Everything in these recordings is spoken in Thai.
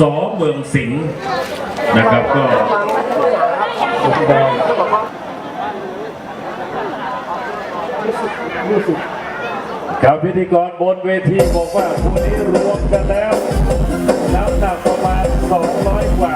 สอเมืองสิงห์นะครับก็ครับพิธีกรบนเวทีบอกว่าคู่นี้รวมกันแล้วน้ำหนักประมาณ 200 กว่า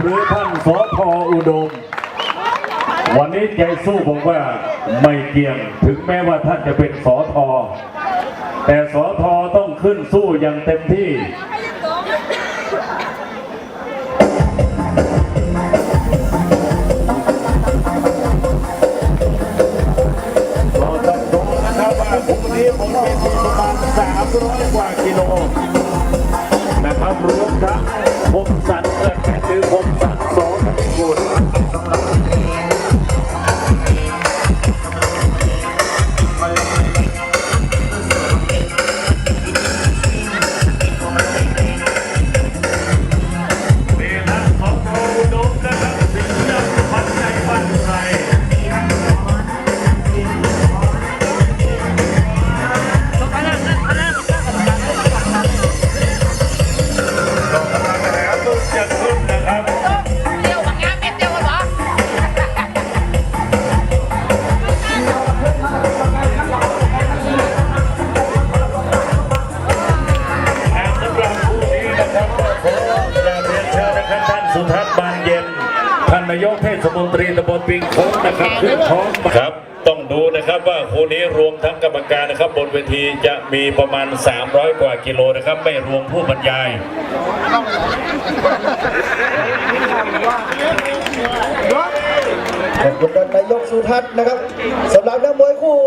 หรือท่านสทออุดม วันนี้ใจสู้บอกว่าไม่เกี่ยงถึงแม้ว่าท่านจะเป็นสอทอแต่สอทอต้องขึ้นสู้อย่างเต็มที่ตองดูนะครับว่าพรุ่งนี้ผมมีทีประมาณ300กว่ากิโล นะครับรวมทั้งผมสันเกิดหรือผมสัตว์สองกุลนี่ สุทัศน์บานเย็นท่านนายกเทศมนตรีตำบลปิงโค้งนะครับขึ้นท้องครับ ต้องดูนะครับว่าคู่นี้รวมทั้งกรรมการนะครับ บนเวทีจะมีประมาณ 300 กว่ากิโลนะครับ ไม่รวมผู้บรรยายขอบคุณท่านนายกสุทัศน์นะครับสำหรับนักมวยคู่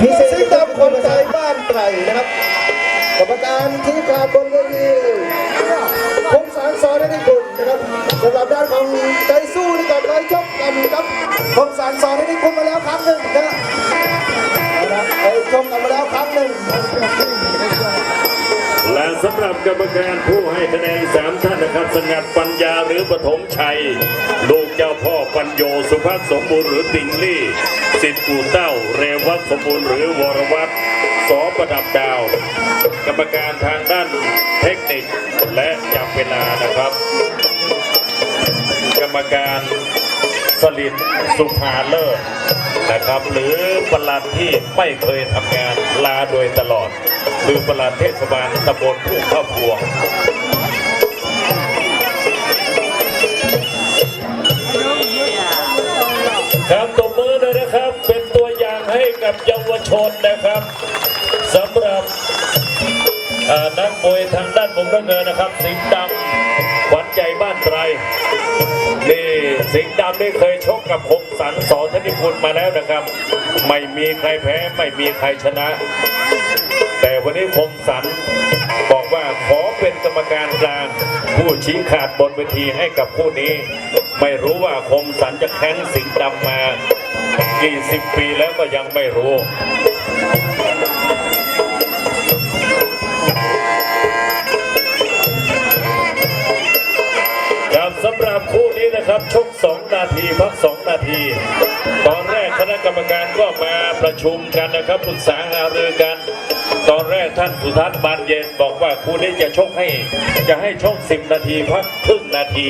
พิเศษสิงห์ดำคนใจบ้านไตรนะครับ กรรมการที่ขาดบนเวทีคมสารสอนให้กุล นะครับสำหรับด้านของใจสู้นี่ก็เคยชกกันครับคมสารสอนให้กุลมาแล้วครั้งหนึ่งนะครับครับเคยชกกันมาแล้วครั้งหนึ่งและสำหรับกรรมการผู้ให้คะแนนสามท่านนะครับสงัดปัญญาหรือปฐมชัย ลูกเจ้าพ่อปัญโยสุภัสสมบูรณ์หรือติงลี่สิทธิ์กูเต้า เรวัตสมบูรณ์หรือวรวัตสอประดับดาว กรรมการทางด้านเทคนิค และจับเวลานะครับ กรรมการสลิดสุภาเลิศนะครับ หรือประหลัดที่ไม่เคยทำงานลาโดยตลอดคือประหลัดเทศบาลตำบลผู้ข้าพวงครับตบมือเลยนะครับ เป็นตัวอย่างให้กับเยาวชนนะครับ มวยทางด้านมุมน้ำเงินนะครับ สิงห์ดำขวัญใจบ้านไตรนี่สิงห์ดำนี่เคยชกกับคมสันสอนธนิพุลมาแล้วนะครับ ไม่มีใครแพ้ไม่มีใครชนะ แต่วันนี้คมสันบอกว่าขอเป็นกรรมการกลาง ผู้ชี้ขาดบนเวทีให้กับผู้นี้ ไม่รู้ว่าคมสันจะแข้งสิงห์ดำมากี่สิบปีแล้วก็ยังไม่รู้ นะครับชก2นาทีพัก 2 นาที ตอนแรกคณะกรรมการก็มาประชุมกันนะครับปรึกษาหารือกัน ตอนแรกท่านสุทัศน์บานเย็นบอกว่าคู่นี้จะชกให้จะให้ชก 10 นาทีพักครึ่งนาที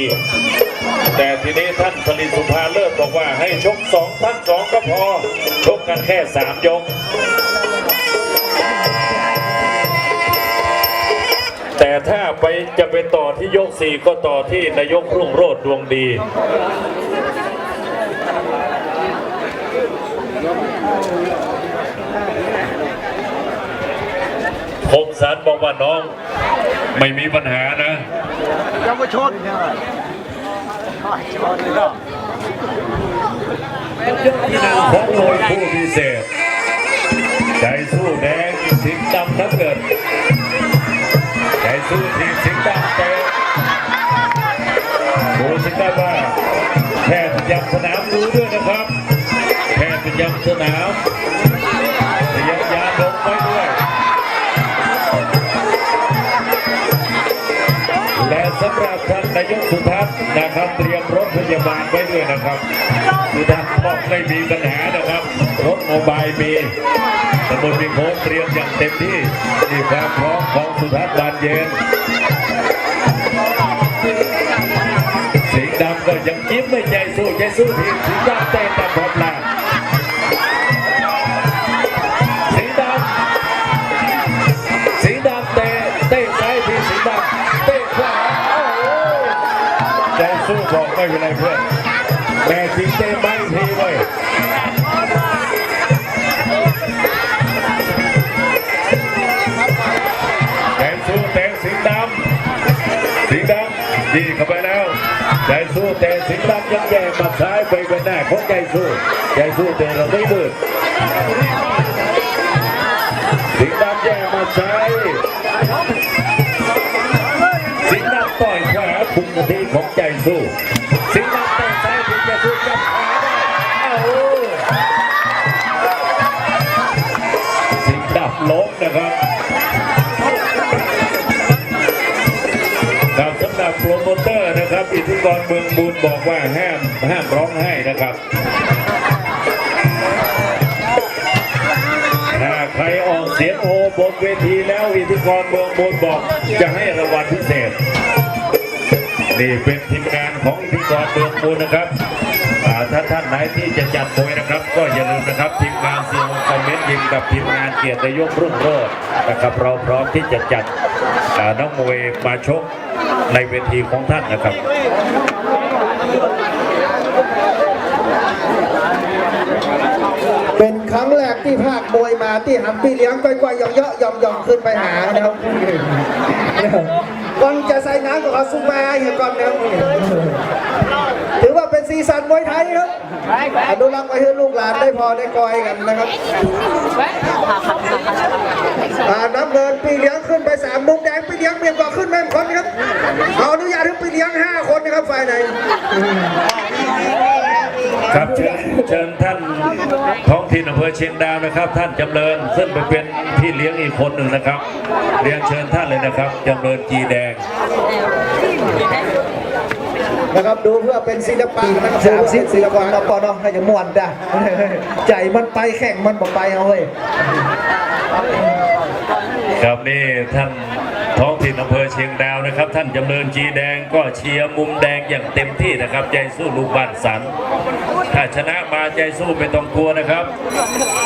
แต่ทีนี้ท่านผลิตสุภาเลิศบอกว่าให้ชก2พัก2ก็พอ ชกกันแค่ 3 ยก แต่ถ้าไปจะไปต่อที่ยกสี่ก็ต่อที่นายกรุ่งโรดดวงดี ผมสัรบอกว่าน้อง ไม่มีปัญหานะยังไม่ชนของหน่ยผู้พิเศษ ใจสู้แดงสิงดำนักเกิด สู้ทีสิงห์ดำเตะดูสิงห์ดำว่าแพทย์ยัสนามดูด้วยนะครับ แพทย์ยัสนามพยายามลไปด้วยและสำหรับท่านนายกสุทัศนะครับเตรียมรถพยาบาลไว้ด้วยนะครับสุทัศนบอกไม่มีปัญหานะครับ รถโมบายมี ตำบลพิงโพเตรียมอย่างเต็มที่นี่ความพร้อมของสุทัศน์บานเย็นสิงห์ดำก็ยังยิ้มไม่ใจสู้ใจสู้ทีมสิงห์ดำเตะแต่พร้อมแลาสิงห์ดำสิงห์ดำเตะเตะซ้ายทีสิงห์ดำเตะขวาโอ้โหใจสู้บอกไม่เป็นไรเพื่อนแม่จริงเตะไม่ทีเว้ย ดีเข้าไปแล้วใจสู้แต่สิงห์ดยังแย่มาซ้ายไปเป็นหน้าของใจสู้ใจสู้แต่เราไม่มืดสิงห์ดแย่มาซ้ายสิงห์ดต่อยขวาคุมทีของใจสู้ ธิกรเมืองบุญบอกว่าห้ามห้ามร้องไห้นะครับถ้าใครออกเสียงโอบนเวทีแล้วอิทธิกรเมืองบุญบอกจะให้รางวัลพิเศษ นี่เป็นทีมงานของอิทธิกรเมืองบุญนะครับ ถ้าท่านไหนที่จะจัดมวยนะครับ ก็อย่าลืมนะครับทีมงานซีโอคอมเมนต์ยิมกับทีมงานเกียรติยศรุ่งโรจน์นะครับเราพร้อมที่จะจัดอ่านักมวยมาชกในเวทีของท่านนะครับเป็นครั้งแรกที่ภาคมวยมาที่หันพี่เลี้ยงก้อยๆย่องๆย่องๆขึ้นไปหานะครับก่อนจะใส่น้ำก็เอาซุปมาเหี่ยก่อนนะครับ ถือว่าเป็นซีซันมวยไทยครับอนุรักษ์ไว้ให้ลูกหลานได้พอได้กอยกันนะครับอ่าน้ำเงินปีเลี้ยงขึ้นไปสามมุมแดงปีเลี้ยงเมียงก่อขึ้นแม่นคนครับเอาอนุญาตให้ปีเลี้ยงห้าคนนะครับฝ่ายไหนครับเชิญเชิญท่านท้องถิ่นอำเภอเชียงดาวนะครับ ท่านจำเริญซึ่งไปเป็นพี่เลี้ยงอีกคนหนึ่งนะครับ เรียนเชิญท่านเลยนะครับจำเริญจีแดง นะครับดูเพื่อเป็นศิลปะนะครับสามสิบศิลปะเราปอเนาะให้จะม่วนได้ใจมันไปแข่งมันบอกไปเอาเฮ้ยครับนี่ท่านท้องถิ่นอำเภอเชียงดาวนะครับ ท่านจำเริญจีแดงก็เชียร์มุมแดงอย่างเต็มที่นะครับ ใจสู้ลูกบ้านสันถ้าชนะมาใจสู้ไม่ต้องกลัวนะครับ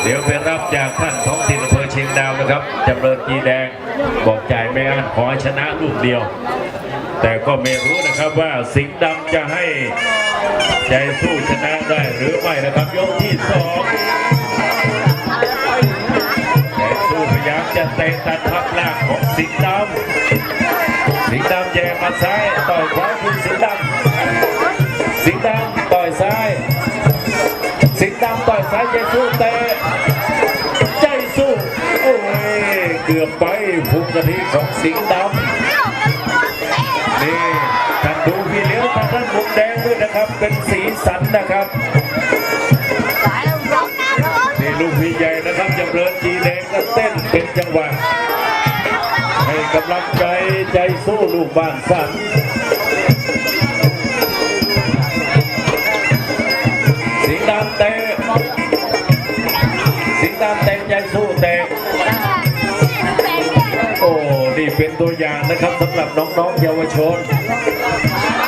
เดี๋ยวไปรับจากท่านท้องถิ่นอำเภอเชียงดาวนะครับจำเริญจีแดงบอกจ่ายไม่อั้นขอให้ชนะลูกเดียว แต่ก็ไม่รู้นะครับว่าสิงห์ดำจะให้ใจสู้ชนะได้หรือไม่นะครับยกที่สองใจสู้พยายามจะเตะตัดทับล่างของสิงห์ดำสิงห์ดำแย่มาซ้ายต่อยขวาคุณสิงห์ดำสิงห์ดำต่อยซ้าย สิงห์ดำต่อยซ้ายใจสู้เตะใจสู้โอ้ยเกือบไปพุงกะทิของสิงห์ดำ มุมแดงด้วยนะครับ เป็นสีสันนะครับนี่ลูกพี่ใหญ่นะครับจำเริญจีแดงก็เต้นเป็นจังหวะให้กำลังใจใจสู้ลูกบ้านสันสิงห์ดำเตะสิงห์ดำเตะใจสู้เตะโอ้นี่เป็นตัวอย่างนะครับสำหรับน้องๆเยาวชนนี่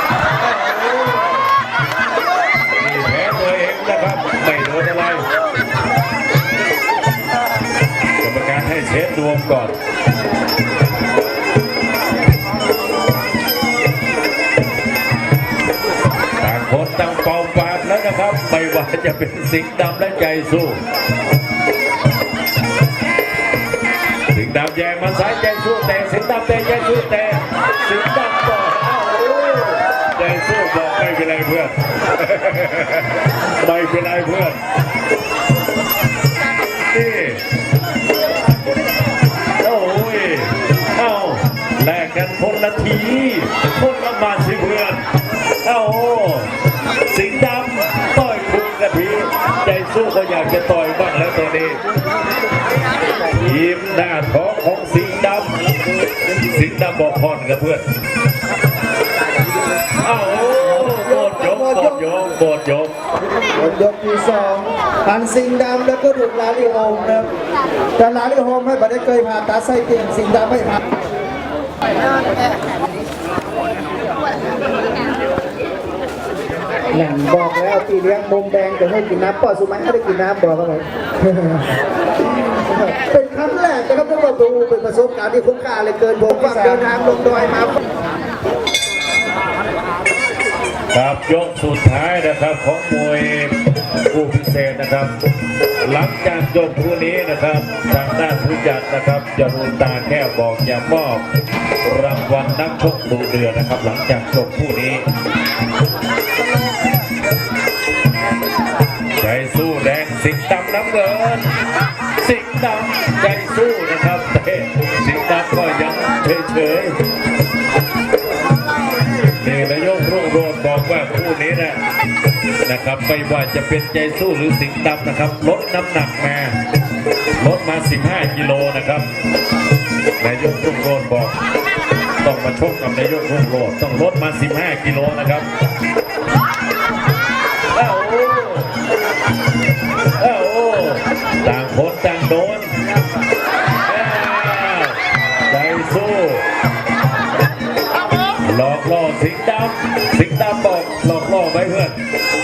รให้เช็ดวงก่อนต่างคนต่างเป่าปากแล้วนะครับ ไม่ว่าจะเป็นสิงดำและใจสู้ สิงดำแยงมาซ้ายใจสู้แต่สิงดำเตะใจสู้แต่สิงดำบอกอ้าใจสู้บอกไม่เป็นไรเพื่อนไม่เป็นไรเพื่อน คนลำบากสิเพื่อนโอ้โอ้สิงดำต่อยคุณกะพีใจสู้ก็อยากจะต่อยบ้างแล้วตัวนี้ ยิ้มหน้าท้องของสิงดำสิงดำบอกพรกับเพื่อนโอ้าโอ้โดยกโดยกโดยกโมดยกที่สองอันสิงดำแล้วก็ดุลาลิโฮมนะครัแต่ลาลิโฮมให้บัได้เคยผ่าตาใส่เตียงสิงดำไม่ผ่า แหล่งบอกแล้วปีเลี้ยงมุมแดงจะให้กินน้ำปอดสุไมัยไม่ได้กินน้ำบอกเขาเลยเป็นครั้งแรกนะครับที่ว่าดูเป็นประสบการณ์ที่คุ้มค่าเลยเกินผมฝั่งเดินทางลงดอยมาครับยกสุดท้ายนะครับของมวยคู่พิเศษนะครับ หลังจากจบคู่นี้นะครับทางด้านผู้จัดนะครับจรูนตาแก้วบอกจะมอบรางวัลนักชกดูเดือนะครับ หลังจากจบคู่นี้ ใจสู้แดงสิงดำน้ำเงิน สิงดำใจสู้นะครับแต่สิงดำก็ยังเฉยๆนี่นายกรุ่งโรจน์บอกว่าคู่นี้นะนะครับไม่ว่าจะเป็นใจสู้หรือสิงดำนะครับ ลดน้ำหนักมาลดมา 15 กิโลนะครับนายกรุ่งโรจน์บอก ต้องมาชกกับนายกรุ่งโรจน์ต้องลดมา 15 กิโลนะครับ อกล่อสิงดำสิงดำบอกหลอกล่อไว้เพื่อน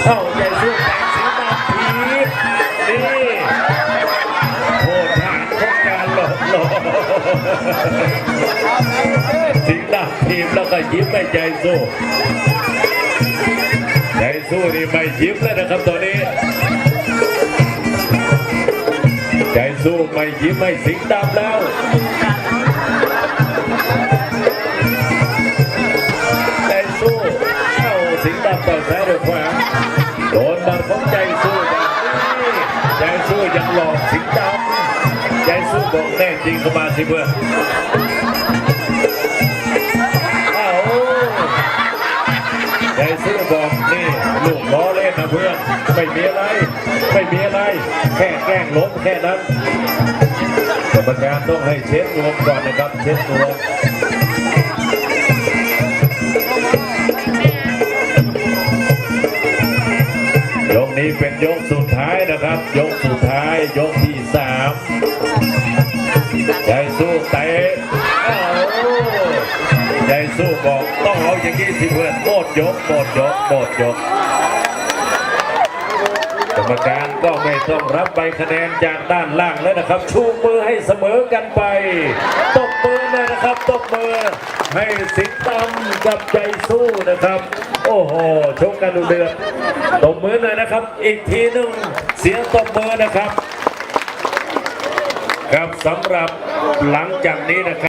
เอ้าใจสู้แตกสิงดำทีนี่โทษฐานของการหลอกล่อสิงดำทีมแล้วก็ยิ้มไม่ใจสู้ใจสู้นี่ไม่ยิ้มแล้วนะครับตอนนี้ใจสู้ไม่ยิ้มไม่สิงดำแล้ว ยังหลอกสิงดำใจสู้บอกแน่จริงเข้ามาสิเพื่อนเอ้าใจสู้บอกนี่ลูกล้อเล่นนะเพื่อน ไม่มีอะไร ไม่มีอะไร แค่แกล้งล้มแค่นั้นกรรมการต้องให้เช็ดรวมก่อนนะครับ เช็ดรวม เป็นยกสุดท้ายนะครับ ยกสุดท้ายยกที่สามใจสู้เตะใจสู้บอกต้องเอาอย่างนี้สิเพื่อนโคตรยกโคตรยกโคตรยกกรรมการก็ไม่ต้องรับใบคะแนนจากด้านล่างแล้วนะครับ ชูมือให้เสมอกันไปตบมือ เลยนะครับตบมือให้สิงตำกับใจสู้นะครับ โอ้โหชกกันดูเดือดตบมือเลยนะครับ อีกทีนึงเสียงตบมือนะครับ ครับสำหรับหลังจากนี้นะครับ